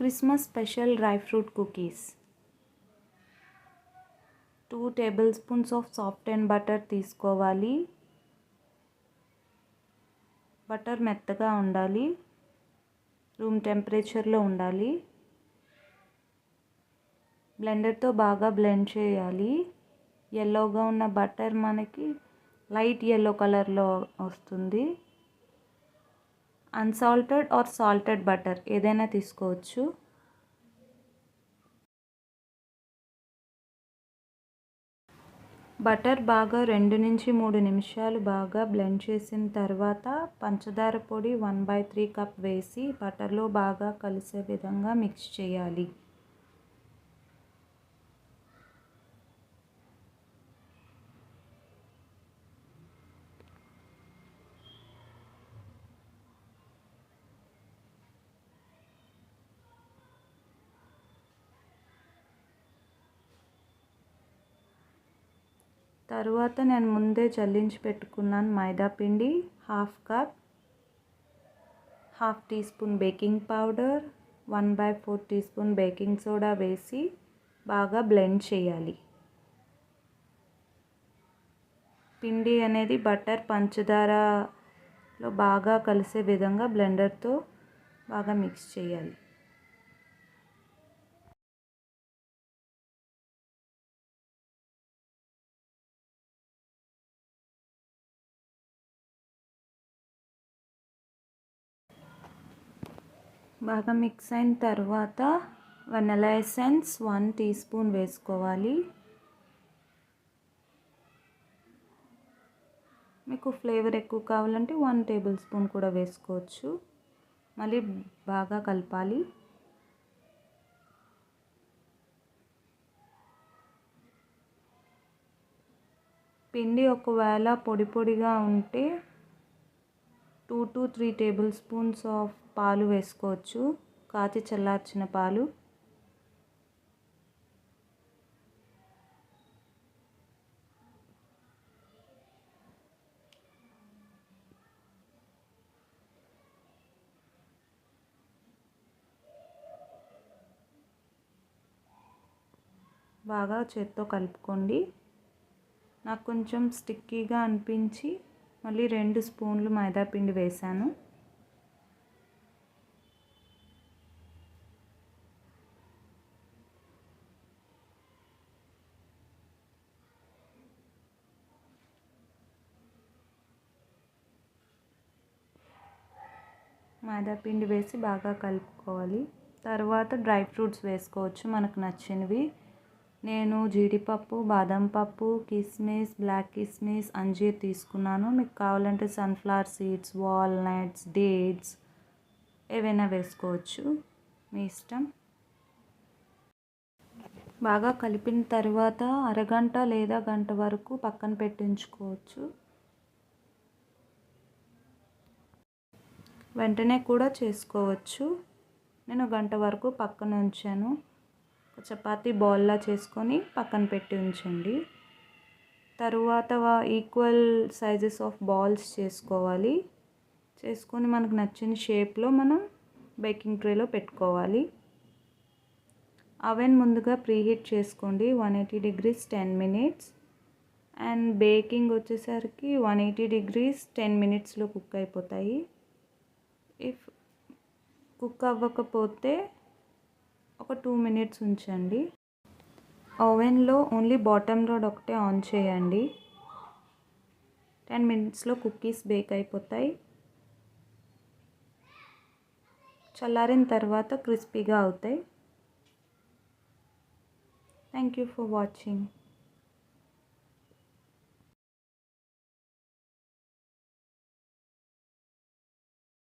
Christmas special dry fruit cookies. Two tablespoons of soft and butter తీసుకోవాలి. Butter మెత్తగా ఉండాలి. Room టెంపరేచర్లో ఉండాలి. బ్లెండర్తో బాగా బ్లెండ్ చేయాలి. ఎల్లోగా ఉన్న బటర్ మనకి లైట్ ఎల్లో కలర్లో వస్తుంది. Unsalted or salted butter? ఏదైనా తీసుకోవచ్చు. బటర్ బాగా రెండు నుంచి మూడు నిమిషాలు బాగా బ్లెండ్ చేసిన తర్వాత పంచదార పొడి వన్ బై త్రీ కప్ వేసి బటర్లో బాగా కలిసే విధంగా మిక్స్ చేయాలి. తరువాత నేను ముందే చల్లించి పెట్టుకున్నాను మైదా పిండి half cup half teaspoon baking powder one by four teaspoon baking soda వేసి బాగా బ్లెండ్ చేయాలి. పిండి అనేది బటర్ పంచదారలో బాగా కలిసే విధంగా బ్లెండర్తో బాగా మిక్స్ చేయాలి. బాగా మిక్స్ అయిన తర్వాత vanilla essence one teaspoon వేసుకోవాలి. మీకు ఫ్లేవర్ ఎక్కువ కావాలంటే వన్ టేబుల్ స్పూన్ కూడా వేసుకోవచ్చు. మళ్ళీ బాగా కలపాలి. పిండి ఒకవేళ పొడి పొడిగా ఉంటే two to three tablespoons of పాలు వేసుకోవచ్చు. కాచి చల్లార్చిన పాలు. బాగా చేత్తో కలుపుకోండి. నాకు కొంచెం స్టిక్కీగా అనిపించి మళ్ళీ రెండు స్పూన్లు మైదాపిండి వేసాను. వేశాను మైదా పిండి వేసి బాగా కలుపుకోవాలి. తర్వాత డ్రై ఫ్రూట్స్ వేసుకోవచ్చు మనకు నచ్చినవి. నేను జీడిపప్పు బాదం పప్పు కిస్మిస్ బ్లాక్ కిస్మిస్ అంజీర్ తీసుకున్నాను. మీకు కావాలంటే సన్ఫ్లవర్ సీడ్స్ వాల్నట్స్ డేట్స్ ఏవైనా వేసుకోవచ్చు. మీ ఇష్టం. బాగా కలిపిన తర్వాత అరగంట లేదా గంట వరకు పక్కన పెట్టించుకోవచ్చు. వెంటనే కూడా చేసుకోవచ్చు. నేను గంట వరకు పక్కన ఉంచాను. చపాతీ బాల్లా చేసుకొని పక్కన పెట్టి ఉంచండి. తరువాత ఈక్వల్ సైజెస్ ఆఫ్ బాల్స్ చేసుకోవాలి. చేసుకొని మనకు నచ్చిన షేప్లో మనం బేకింగ్ ట్రేలో పెట్టుకోవాలి. అవెన్ ముందుగా ప్రీహీట్ చేసుకోండి one eighty degrees ten minutes. And baking వచ్చేసరికి వన్ ఎయిటీ డిగ్రీస్ టెన్ మినిట్స్లో కుక్ అయిపోతాయి. ఇఫ్ కుక్ అవ్వకపోతే ఒక టూ మినిట్స్ ఉంచండి. ఓవెన్లో ఓన్లీ బాటమ్ రోడ్ ఒకటే ఆన్ చేయండి. టెన్ మినిట్స్లో కుకీస్ బేక్ అయిపోతాయి. చల్లారిన తర్వాత క్రిస్పీగా అవుతాయి. Thank you for watching.